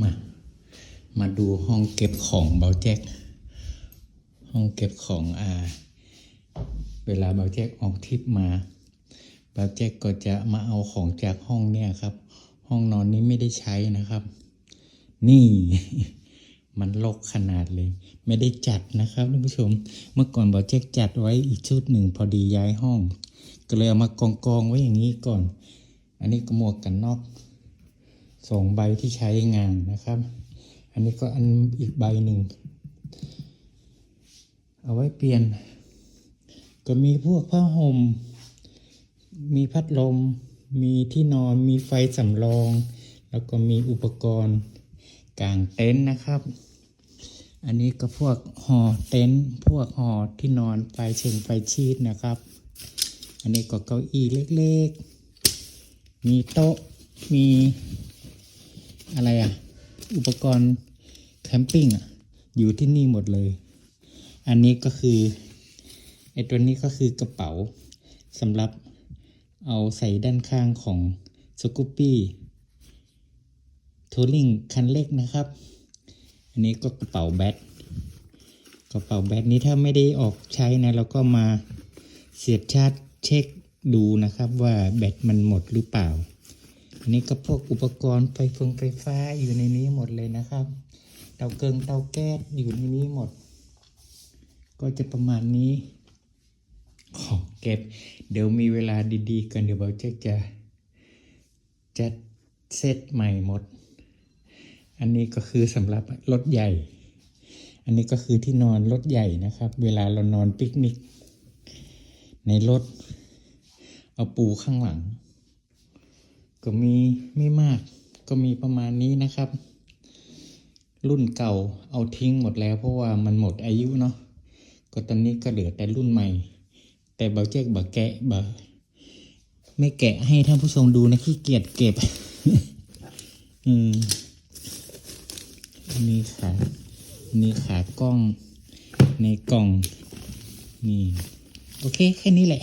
มา มาดูห้องเก็บของเบาแจ็ค ห้องเก็บของอ่าเวลาเบาแจ็คออกทริปมา เบาแจ็คก็จะมาเอาของจากห้องเนี่ยครับ ห้องนอนนี้ไม่ได้ใช้นะครับ นี่มันลกขนาดเลย ไม่ได้จัดนะครับท่านผู้ชม เมื่อก่อนเบาแจ็คจัดไว้อีกชุดหนึ่งพอดีย้ายห้อง ก็เลยเอามากองกองๆไว้อย่างนี้ก่อน อันนี้ก็หมวกกันน็อก สองใบที่ใช้งานนะครับ อันนี้ก็อันอีกใบหนึ่ง เอาไว้เปลี่ยน ก็มีพวกผ้าห่ม มีพัดลม มีที่นอน มีไฟสำรอง แล้วก็มีอุปกรณ์กางเต็นท์นะครับ อันนี้ก็พวกห่อเต็นท์พวกห่อที่นอนไฟเชิงไฟชีตนะครับ อันนี้ก็เก้าอี้เล็กๆ มีโต๊ะ มี อะไรอะ อุปกรณ์แคมปิ้งอะ อยู่ที่นี่หมดเลย อันนี้ก็คือไอ้ตัวนี้ก็คือกระเป๋าสำหรับเอาใส่ด้านข้างของสกูปปี้ทัวริงคันเล็กนะครับ อันนี้ก็กระเป๋าแบตกระเป๋าแบตนี้ถ้าไม่ได้ออกใช้นะเราก็มาเสียบชาร์จเช็คดูนะครับว่าแบตมันหมดหรือเปล่า อันนี้ก็พวกอุปกรณ์ไฟฟงไฟฟ้าอยู่ในนี้หมดเลยนะครับ เตาเกิงเตาแก๊สอยู่ในนี้หมด ก็จะประมาณนี้ของเก็บ เดี๋ยวมีเวลาดีๆ กันเดี๋ยวเบาจ๊จะจะเซตใหม่หมด อันนี้ก็คือสำหรับรถใหญ่ อันนี้ก็คือที่นอนรถใหญ่นะครับ เวลาเรานอนปิกนิก ในรถ เอาปูข้างหลัง ก็มีไม่มาก ก็มีประมาณนี้นะครับ รุ่นเก่าเอาทิ้งหมดแล้ว เพราะว่ามันหมดอายุเนาะก็ตอนนี้ก็เหลือแต่รุ่นใหม่ แต่เบาเจ๊กบาแกะบาไม่แกะให้ท่านผู้ชมดูนะขี้เกียจเก็บ อืมมีขามีขากล้องในกล่อง นี่ โอเค แค่นี้แหละ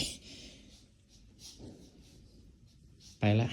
ไปละ